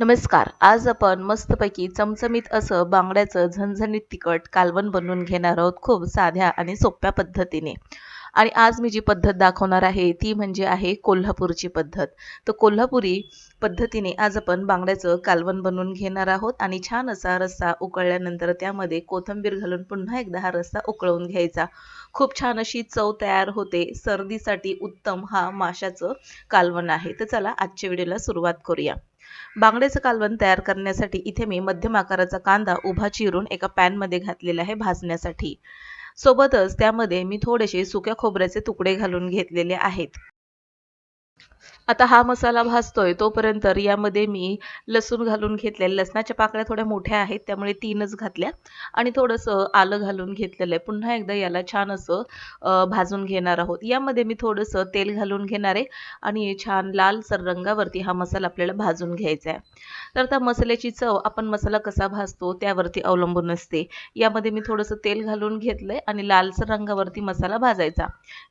नमस्कार. आज आपण मस्तपैकी चमचमीत असं बांगड्याचं झणझणीत तिखट कालवण बनवून घेणार आहोत खूप साध्या आणि सोप्या पद्धतीने. आणि आज मी जी पद्धत दाखवणार आहे ती म्हणजे आहे कोल्हापूरची पद्धत. तर कोल्हापुरी पद्धतीने आज आपण बांगड्याचं कालवण बनवून घेणार आहोत आणि छान असा रस्सा उकळल्यानंतर त्यामध्ये कोथिंबीर घालून पुन्हा एकदा हा रस्सा उकळवून घ्यायचा. खूप छान अशी चव तयार होते. सर्दीसाठी उत्तम हा माशाचं कालवण आहे. तर चला आजच्या व्हिडिओला सुरुवात करूया. बांगड्याचं कालवण तयार करण्यासाठी इथे मी मध्यम आकाराचा कांदा उभा चिरून एका पॅनमध्ये घातलेला आहे भाजण्यासाठी. सोबतच त्यामध्ये मी थोडेसे सुक्या खोबऱ्याचे तुकडे घालून घेतलेले आहेत. आता हा मसाला भाजतोय तोपर्यंत यामध्ये मी लसूण घालून घेतले लसणाच्या पाकळ्या थोड्या मोठ्या आहेत त्यामुळे तीनच घातल्या. आणि थोडंसं आलं घालून घेतलेलं आहे. पुन्हा एकदा याला छान असं भाजून घेणार आहोत. यामध्ये मी थोडंसं तेल घालून घेणार आहे. आणि छान लालसर रंगावरती हा मसाला आपल्याला भाजून घ्यायचा आहे. तर त्या मसाल्याची चव आपण मसाला कसा भाजतो त्यावरती अवलंबून असते. यामध्ये मी थोडंसं तेल घालून घेतलंय आणि लालसर रंगावरती मसाला भाजायचा.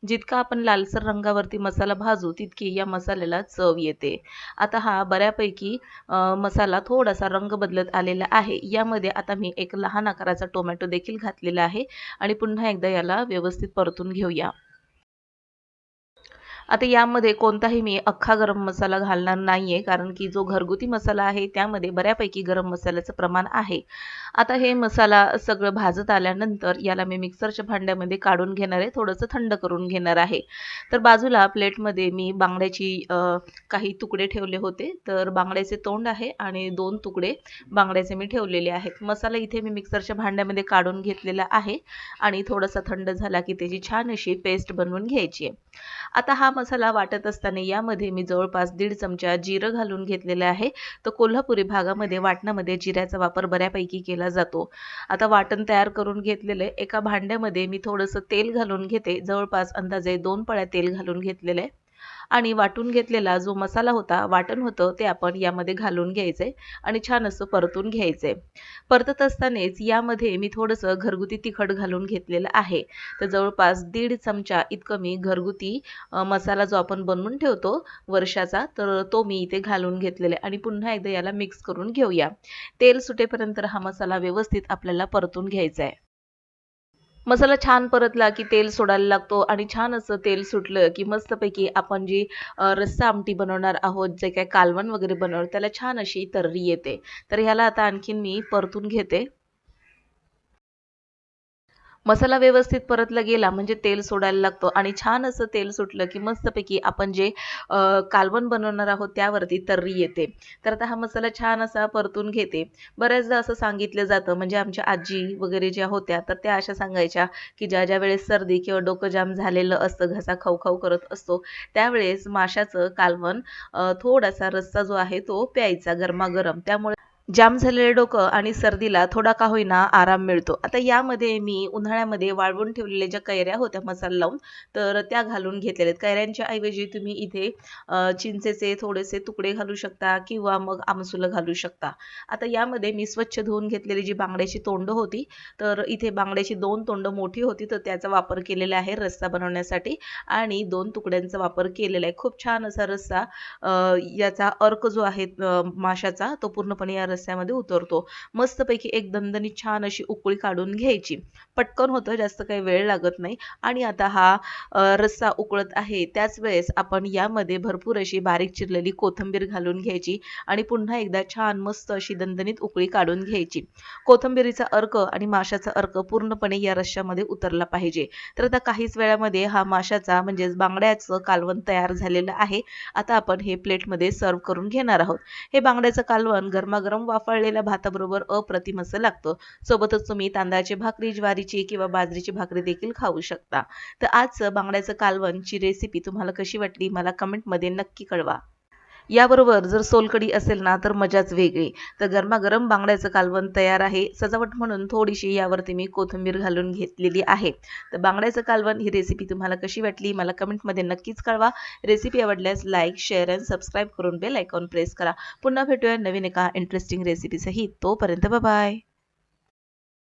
जितका आपण लालसर रंगावरती मसाला भाजू तितकी या मसाल्याला चव येते. आता हा बऱ्यापैकी मसाला थोडासा रंग बदलत आलेला आहे. यामध्ये आता मी एक लहान आकाराचा टोमॅटो देखील घातलेला आहे आणि पुन्हा एकदा याला व्यवस्थित परतून घेऊया. आता यामध्ये कोणताही मी अख्खा गरम मसाला घालणार नाही आहे कारण की जो घरगुती मसाला आहे त्यामध्ये बऱ्यापैकी गरम मसाल्याचं प्रमाण आहे. आता हे मसाला सगळं भाजत आल्यानंतर याला मी मिक्सरच्या भांड्यामध्ये काढून घेणार आहे थोडंसं थंड करून घेणार आहे. तर बाजूला प्लेटमध्ये मी बांगड्याची काही तुकडे ठेवले होते. तर बांगड्याचे तोंड आहे आणि दोन तुकडे बांगड्याचे मी ठेवलेले आहेत. मसाला इथे मी मिक्सरच्या भांड्यामध्ये काढून घेतलेला आहे आणि थोडासा थंड झाला की त्याची छान अशी पेस्ट बनवून घ्यायची आहे. आता हा मसाला वाटत असताना यामध्ये मी जवळपास दीड चमचा जिरं घालून घेतलेलं आहे. तर कोल्हापुरी भागामध्ये वाटणामध्ये जिऱ्याचा वापर बऱ्यापैकी केला जातो. आता वाटण तयार करून घेतलेलं आहे. एका भांड्यामध्ये मी थोडंसं तेल घालून घेते. जवळपास अंदाजे दोन पळ्या तेल घालून घेतलेलं आहे. आणि वाटून घेतलेला जो मसाला होता वाटण होतं ते आपण यामध्ये घालून घ्यायचे आणि छान असं परतून घ्यायचे. परतत असतानाच यामध्ये मी थोडंसं घरगुती तिखट घालून घेतलेलं आहे. तर जवळपास दीड चमचा इतकं मी घरगुती मसाला जो आपण बनवून ठेवतो वर्षाचा तर तो मी इथे घालून घेतलेला आहे आणि पुन्हा एकदा याला मिक्स करून घेऊया. तेल सुटेपर्यंत हा मसाला व्यवस्थित आपल्याला परतून घ्यायचा आहे. मसाला छान परतला की तेल सोडायला लागतो आणि छान असं तेल सुटलं की मस्तपैकी आपण जी रस्सा आमटी बनवणार आहोत जे काय कालवण वगैरे बनवणार त्याला छान अशी तर्री येते. तर ह्याला आता आणखीन मी परतून घेते. मसाला व्यवस्थित परतला गेला म्हणजे तेल सोडायला लागतो. आणि छान असं तेल सुटलं की मस्तपैकी आपण जे कालवण बनवणार आहोत त्यावरती तर्री येते. तर आता हा मसाला छान असा परतून घेते. बऱ्याचदा असं सांगितलं जातं म्हणजे आमच्या आजी वगैरे ज्या होत्या तर त्या अशा सांगायच्या की ज्या ज्या वेळेस सर्दी किंवा डोकं जाम झालेलं असतं घसा खाऊ खाऊ करत असतो त्यावेळेस माशाचं कालवण थोडासा रस्सा जो आहे तो प्यायचा गरमागरम. त्यामुळे जाम झालेलं डोकं आणि सर्दीला थोडा का होईना आराम मिळतो. आता यामध्ये मी उन्हाळ्यामध्ये वाळवून ठेवलेल्या ज्या कैऱ्या होत्या मसाला लावून तर त्या घालून घेतलेल्या आहेत. कैऱ्यांच्या ऐवजी तुम्ही इथे चिंचेचे थोडेसे तुकडे घालू शकता किंवा मग आमसुलं घालू शकता. आता यामध्ये मी स्वच्छ धुवून घेतलेली जी बांगड्याची तोंड होती तर इथे बांगड्याची दोन तोंड मोठी होती तर त्याचा वापर केलेला आहे रस्सा बनवण्यासाठी. आणि दोन तुकड्यांचा वापर केलेला आहे. खूप छान असा रस्सा याचा अर्क जो आहे माशाचा तो पूर्णपणे या रस्स्यामध्ये उतरतो. मस्तपैकी एक दणदणी छान अशी उकळी काढून घ्यायची. पटकन होतं जास्त काही वेळ लागत नाही. आणि आता हा रस्सा उकळत आहे. त्याच वेळेस आपण यामध्ये भरपूर अशी बारीक चिरलेली कोथंबीर घालून घ्यायची आणि पुन्हा एकदा छान मस्त अशी दणदणीत उकळी काढून घ्यायची. कोथंबीरीचा अर्क आणि माशाचा अर्क पूर्णपणे या रश्श्यामध्ये उतरला पाहिजे. तर आता काहीच वेळामध्ये हा माशाचा म्हणजेच बांगड्याचं कालवण तयार झालेलं आहे. आता आपण हे प्लेटमध्ये सर्व करून घेणार आहोत. हे बांगड्याचं कालवण गरमागरम वाफळलेल्या भाताबरोबर अप्रतिम असं लागतं. सोबतच तुम्ही तांदळाची भाकरी ज्वारीची किंवा बाजरीची भाकरी देखील खाऊ शकता. तर आजचं बांगड्याचं कालवणची रेसिपी तुम्हाला कशी वाटली? मला कमेंटमध्ये नक्की कळवा. याबरोबर जर सोलकडी असेल ना तर मजाच वेगळी. तर गरमागरम बांगड्याचं कालवण तयार आहे. सजावट म्हणून थोडीशी यावरती मी कोथिंबीर घालून घेतलेली आहे. तर बांगड्याचं कालवण ही रेसिपी तुम्हाला कशी वाटली मला कमेंटमध्ये नक्कीच कळवा. रेसिपी आवडल्यास लाईक शेअर अँड सबस्क्राईब करून बेल आयकॉन प्रेस करा. पुन्हा भेटूया नवीन एका इंटरेस्टिंग रेसिपीसहित तोपर्यंत बाय